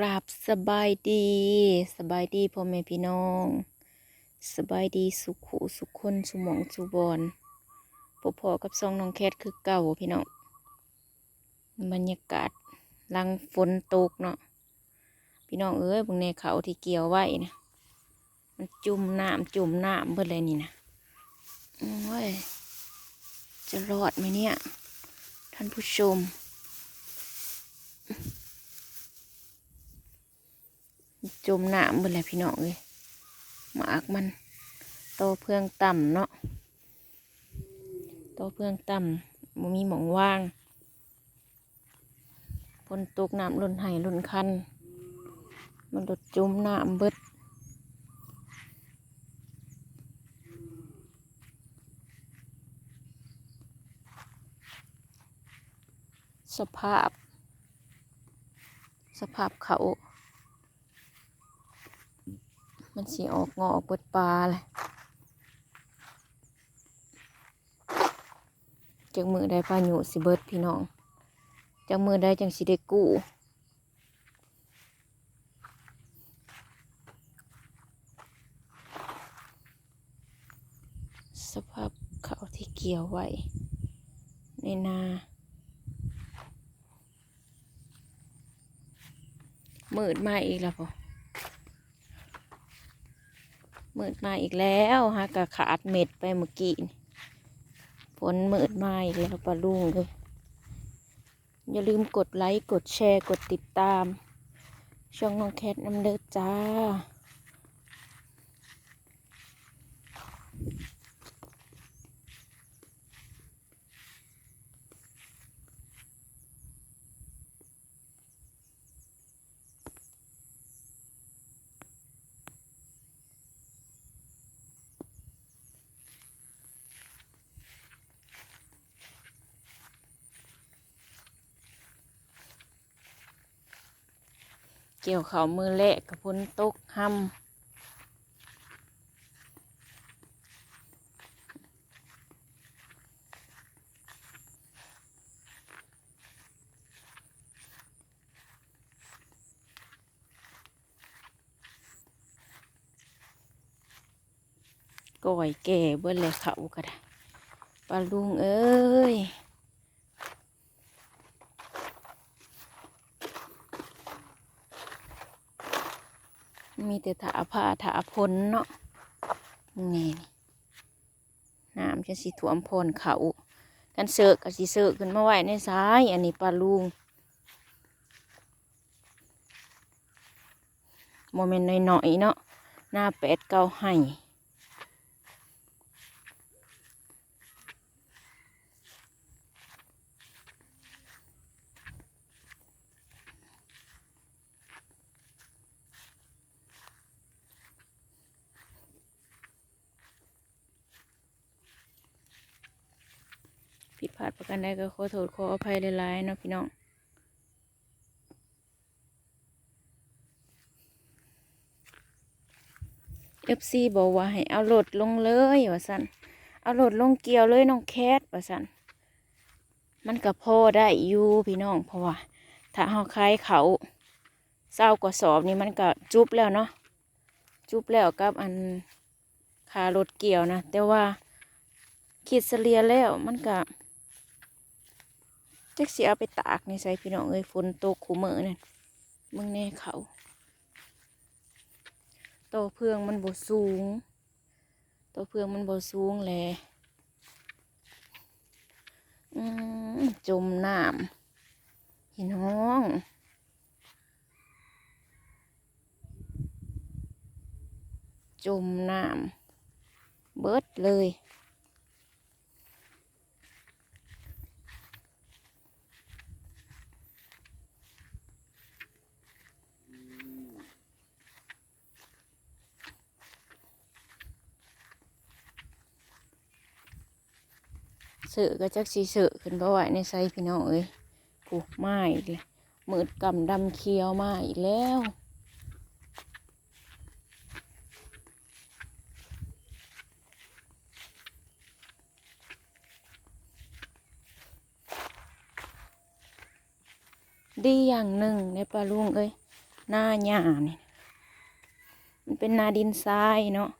กราบสบายดี สบายดีพ่อแม่พี่น้อง สบายดีสุขุสุขคนสุหมองสุบอนพอพอๆกับซองน้องแคทคือเก่าพี่น้องบรรยากาศลังฝนตกเนาะพี่น้องเอ้ยบางในเขาที่เกี่ยวไว้นะมันจุ่มน้ำจุ่มน้ำเบิดเลยนี่นะโอ้ยจะรอดไหมเนี่ย ท่านผู้ชม จมน้ำเบิดเลยพี่น้องเลยหมากมันโตเพื่องต่ำเนาะโตเพื่องต่ำมันมีหมองว่างฝนตกน้ำล้นไห้ล้นคัน มันลดจมน้ำเบิดสภาพ สภาพเขา มันสีออกงอออกเปิดปลาเลยจากมือได้พายุสิเบิดพี่น้องจากมือได้จังสิได้กู้สภาพเขาที่เกี่ยวไว้ ในนามืดมาอีกแล้วพอ มืดมาอีกแล้วฮะกะขาดเม็ดไปเมื่อกี้ฝนมืดมาอีกแล้วปลาลุงเลยอย่าลืมกดไลค์ กดแชร์ กดติดตาม ช่องน้องแคทน้ำเด้อจ้า เกี่ยวเขามือแรกกับพ้นตกห้ำก่อยแก่เบิ้ลเลยเขาก็ได้ปลาลุงเอ้ย มีแต่ถาผ้าถาพลเนาะนี่น้ำจะสีถ่วมพลเขากันเสอะกับสีเสอะขึ้นมาไว้ในซ้าย อันนี้ปลาลุงโมเมนต์น้อยๆเนาะหน้าแปดเก้าให้ ผิดพลาดประกันใดก็ขอโทษขออภัยหลายๆเนาะพี่น้องเอฟซีบอกว่าให้เอารถลดลงเลยว่าสันเอารถลดลงเกี่ยวเลยน้องแคทว่าสันมันก็พอได้อยู่พี่น้องเพราะว่า ถ้าเฮาคายเขาเศร้ากว่าสอบนี่มันก็จุบแล้วเนาะจุบแล้วกับอันคารถเกี่ยวนะ แต่ว่าคิดเสลียแล้วมันก็ จักสิเอาไปตากในใส่พี่น้องเอ้ยฝนตกขู่มือนั่นมึงแน่เขาโตเพื่องมันบ่สูงโตเพื่องมันบ่สูงแหละอืมจมน้ำพี่น้องจมน้ำเบิดเลย สือก็จักสีเสือขึ้นเพราะว่าในไซพี่น้องเอ้ยปลูกไม้อีกเลยมืดกำดำเคียวมาอีกแล้วดีอย่างหนึ่งในปลาลุงเอ้ยหน้าหญ้านี่มันเป็นนาดินทรายเนาะ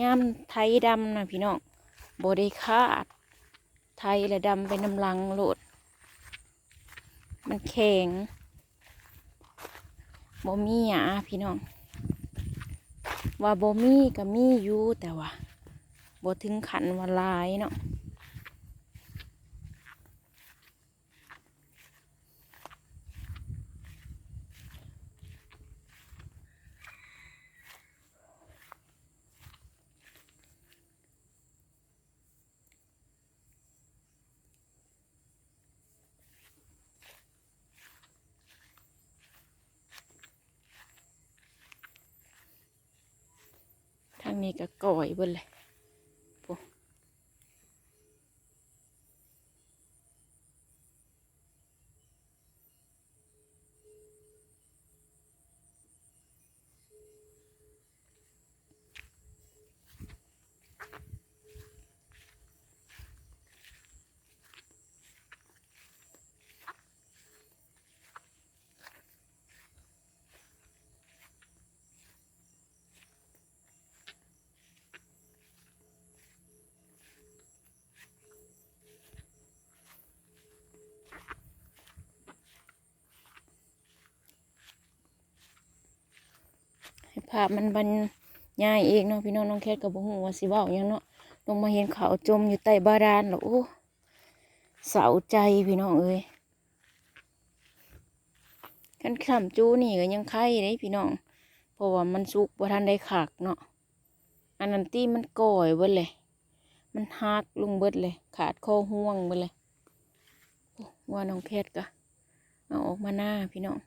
ย่ามไทยดำนะพี่น้องบได้คาด ไทยและดำเป็นน้ำลังโหลด มันแข็งบ่มีหยาพี่น้อง ว่าบ่มีก็มีอยู่แต่ว่าบ่ถึงขันว่าลายเนาะ นี้ก็ก่อยเบิ่นเลย ภาพมันบรรยายเองเนาะพี่น้องน้องแคทกับบ่ฮู้ว่าสิเว้าหยังเนาะลงมาเห็นเขาจมอยู่ใต้บาดาลแล้วโอ้เศร้าใจพี่น้องเอ้ยกันขำจูนี่ก็ยังไข่เด้พี่น้องเพราะว่ามันสุกบ่ทันได้ขากเนาะอันนั้นตีมันก่อยเบิดเลย มันหักลงเบิดเลย ขาดคอห่วงเบิดเลยว่าน้องแคทก็เอาออกมาหน้าพี่น้อง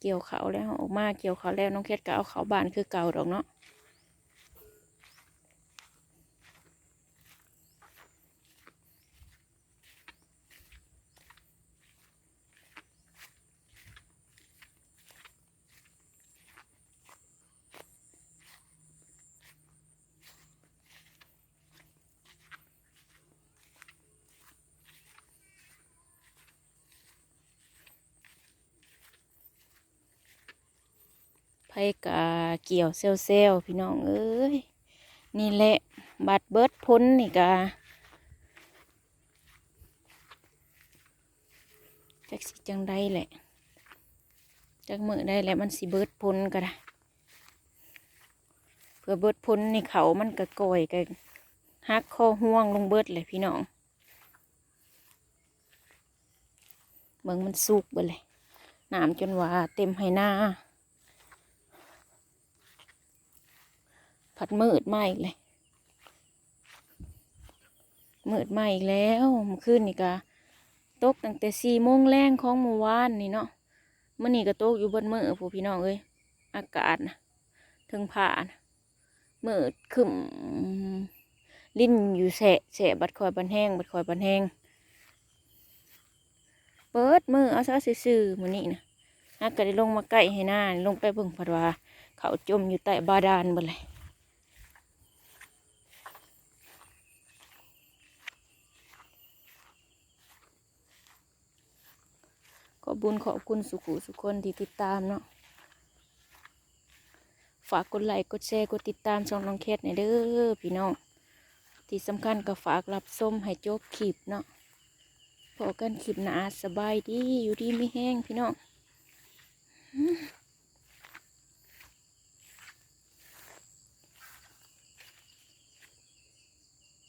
เกี่ยวเขาแล้วออกมาเกี่ยวเขาแล้วน้องเคสก็เอาเขาบานคือเก่าดอกเนาะ ไผกะเกี่ยวเซลเซลพี่น้องเอ้ยนี่แหละบัดเบิดพ้นนี่กะจักสิจังได้แหละจักมือได้แหละมันสิเบิดพ้นก็ได้เพื่อเบิดพ้นในเขามันกะก่อยกะหักคอห่วงลงเบิดเลยพี่น้องเบิ่งมันสุกเบิดเลยน้ำจนว่าเต็มให้หน้า ผัดมืดมาอีกเลยมืดไหมอีกแล้วมื่อคืนนี่ก็ตกตั้งแต่สี่โมงแรงของเมื่อวานนี่เนาะเมื่อนี่ก็ตกอยู่บนมือผู้พี่น้องเอ้ยอากาศนะถึงผ่านมืดขึ้นลิ้นอยู่แสะแสะบัดคอยบันแห้งบัดคอยบันแห้งเปิดมือเอาซะซื่อๆมื้อนี้นะฮักก็ได้ลงมาใกล้ให้หน้าลงไปเบิ่งผัดว่าเขาจมอยู่ใต้บาดาลหมดเลย อบบุญขอบคุณสุขุสุคนที่ติดตามเนาะฝากกดไลค์กดแชร์กดติดตามช่องน้องแคทในอยเด้อพี่น้อง ที่สำคัญก็ฝากรับส้มให้จบคลิปเนาะพอกันคลิปหนาสบายดีอยู่ดีไม่แห้งพี่น้อง